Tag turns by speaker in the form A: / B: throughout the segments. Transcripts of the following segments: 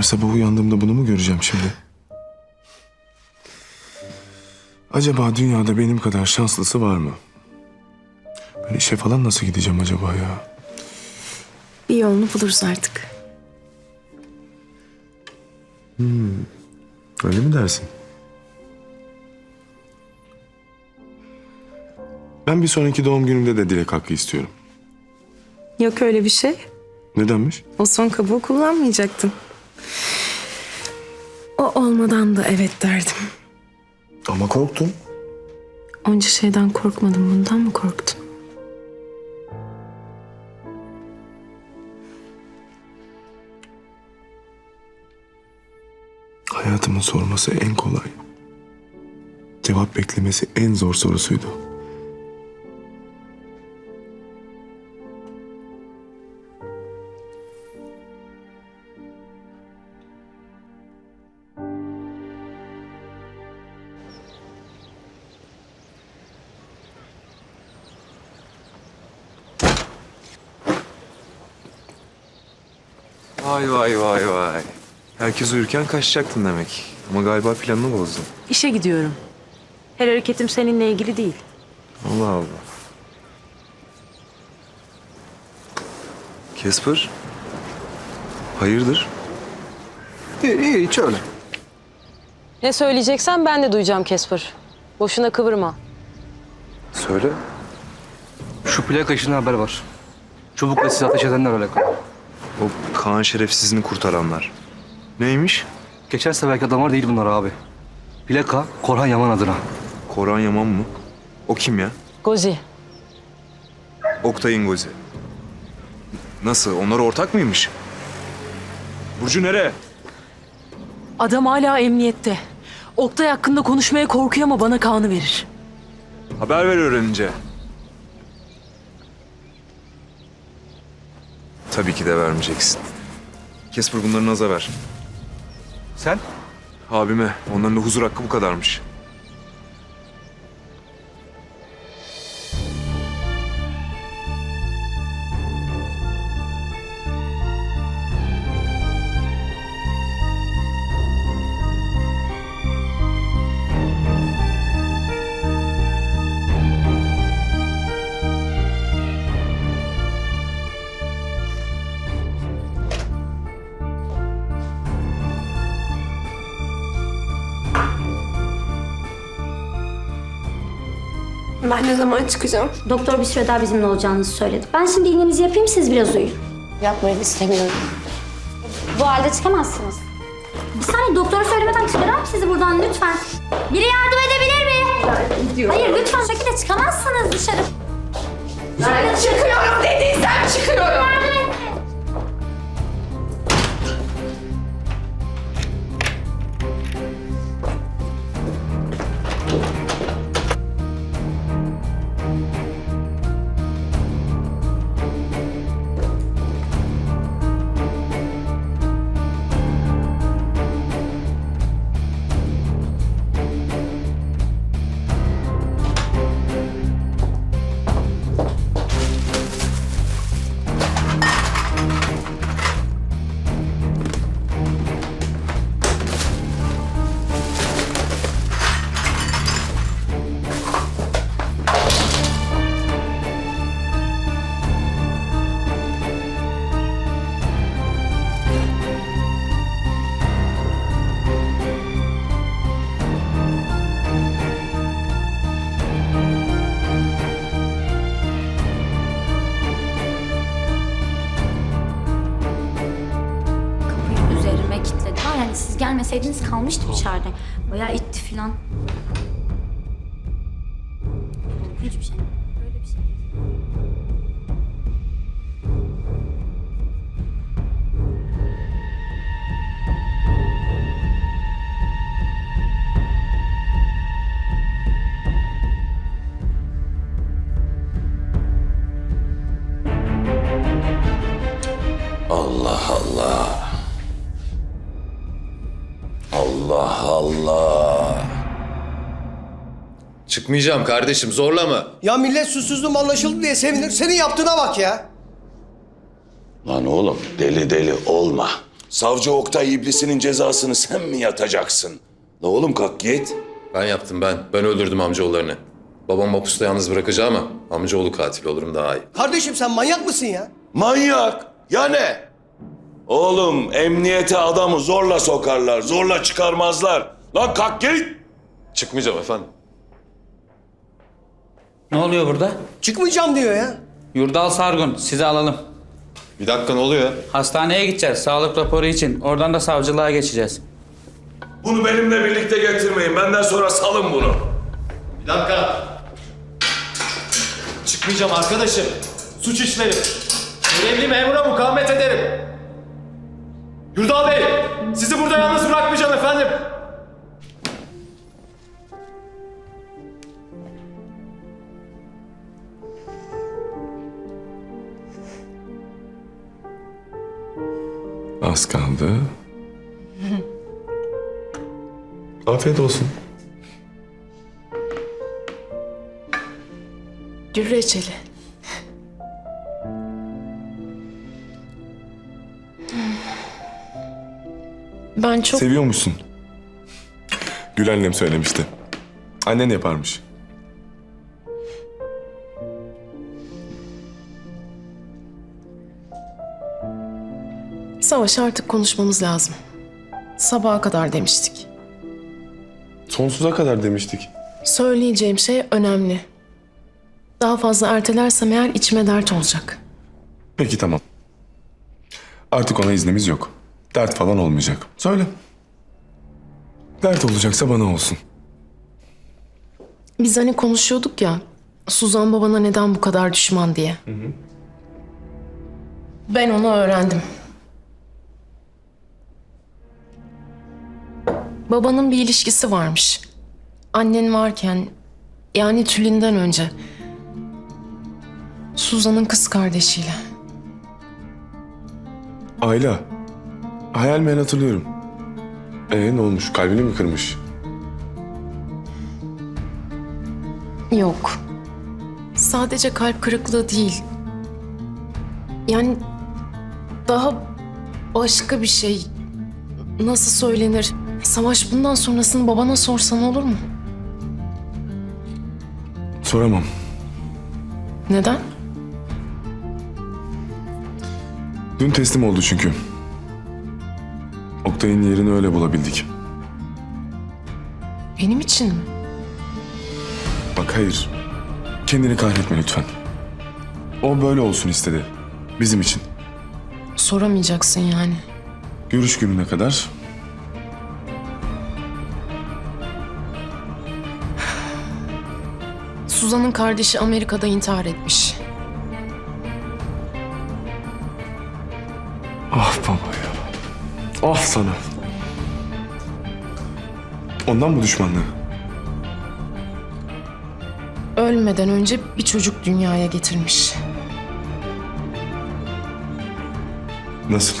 A: Her sabah uyandığımda bunu mu göreceğim şimdi? Acaba dünyada benim kadar şanslısı var mı? Ben işe falan nasıl gideceğim acaba ya?
B: Bir yolunu buluruz artık.
A: Öyle mi dersin? Ben bir sonraki doğum günümde de dilek hakkı istiyorum.
B: Yok öyle bir şey.
A: Nedenmiş?
B: O son kabuğu kullanmayacaktın. O olmadan da evet derdim.
A: Ama korktum.
B: Onca şeyden korkmadım bundan mı korktun?
A: Hayatımın sorması en kolay. Cevap beklemesi en zor sorusuydu.
C: Vay vay vay vay. Herkes uyurken kaçacaktın demek. Ama galiba planını bozdun.
D: İşe gidiyorum. Her hareketim seninle ilgili değil.
C: Allah Allah. Casper? Hayırdır?
E: İyi, iyi hiç öyle.
D: Ne söyleyeceksen ben de duyacağım Casper. Boşuna kıvırma.
C: Söyle.
E: Şu plaka işine haber var. Çubukla sizi ateş edenler alakalı.
C: O Kaan şerefsizini kurtaranlar. Neymiş?
E: Geçen seferki adamlar değil bunlar abi. Plaka Korhan Yaman adına.
C: Koran Yaman mı? O kim ya?
D: Gozi.
C: Oktay İngozi. Nasıl? Onlar ortak mıymış? Burcu nereye?
D: Adam hala emniyette. Oktay hakkında konuşmaya korkuyor ama bana Kaan'ı verir.
C: Haber ver öğrenince. Tabii ki de vermeyeceksin. Casper bunları Naz'a ver.
E: Sen?
C: Abime. Onların da huzur hakkı bu kadarmış.
B: Ben ne zaman çıkacağım?
F: Doktor bir süre daha bizimle olacağınızı söyledi. Ben şimdi iğnenizi yapayım siz biraz uyuyun.
B: Yapmayı istemiyorum.
F: Bu halde çıkamazsınız. Bir saniye doktora söylemeden çıkaralım sizi buradan lütfen. Biri yardım edebilir mi? Hayır lütfen şekilde çıkamazsınız dışarı.
B: Ben çıkıyorum dediysem çıkıyorum.
F: Siz gelmeseydiniz kalmıştım içeride. Bayağı itti filan. Hiçbir şey. Böyle bir şey.
G: Çıkmayacağım kardeşim zorlama.
H: Ya millet susuzluğum anlaşıldı diye sevinir. Senin yaptığına bak ya.
G: Lan oğlum deli deli olma.
I: Savcı Oktay iblisinin cezasını sen mi yatacaksın? La oğlum kalk git.
G: Ben yaptım ben. Ben öldürdüm amcaoğullarını. Babam mapusta yalnız bırakacağım ama amcaoğlu katil olurum daha iyi.
H: Kardeşim sen manyak mısın ya?
I: Manyak. Ya ne? Oğlum emniyete adamı zorla sokarlar, zorla çıkarmazlar. Lan kalk git.
G: Çıkmayacağım efendim.
J: Ne oluyor burada?
H: Çıkmayacağım diyor ya.
J: Yurdal Sargun, sizi alalım.
G: Bir dakika ne oluyor?
J: Hastaneye gideceğiz, sağlık raporu için. Oradan da savcılığa geçeceğiz.
I: Bunu benimle birlikte getirmeyin. Benden sonra salın bunu.
K: Bir dakika. Çıkmayacağım arkadaşım. Suç işlerim. Görevli memura mukavemet ederim. Yurdal Bey, sizi burada yalnız bırakmayacağım efendim.
A: Kaldı. Afiyet olsun.
B: Gül reçeli. Ben çok
A: Seviyormuşsun. Gül annem söylemişti. Annen yaparmış.
B: Savaş artık konuşmamız lazım. Sabaha kadar demiştik.
A: Sonsuza kadar demiştik.
B: Söyleyeceğim şey önemli. Daha fazla ertelersem eğer içime dert olacak.
A: Peki tamam. Artık ona iznimiz yok. Dert falan olmayacak. Söyle. Dert olacaksa bana olsun.
B: Biz hani konuşuyorduk ya. Suzan babana neden bu kadar düşman diye. Ben onu öğrendim. Babanın bir ilişkisi varmış. Annen varken yani Tülin'den önce. Suzan'ın kız kardeşiyle.
A: Ayla. Hayal meyal hatırlıyorum. Ee ne olmuş? Kalbini mi kırmış?
B: Yok. Sadece kalp kırıklığı değil. Yani daha başka bir şey. Nasıl söylenir? Savaş bundan sonrasını babana sorsan olur mu?
A: Soramam.
B: Neden?
A: Dün teslim oldu çünkü. Oktay'ın yerini öyle bulabildik.
B: Benim için mi?
A: Bak hayır. Kendini kahretme lütfen. O böyle olsun istedi. Bizim için.
B: Soramayacaksın yani.
A: Görüş gününe kadar
B: Suzan'ın kardeşi Amerika'da intihar etmiş.
A: Ah baba ya. Ah sana. Ondan mı düşmanlığı?
B: Ölmeden önce bir çocuk dünyaya getirmiş.
A: Nasıl?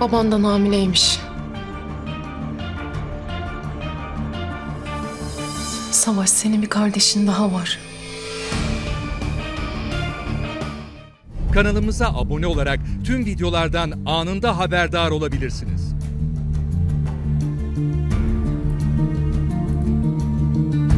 B: Babandan hamileymiş. Savaş senin bir kardeşin daha var.
L: Kanalımıza abone olarak tüm videolardan anında haberdar olabilirsiniz.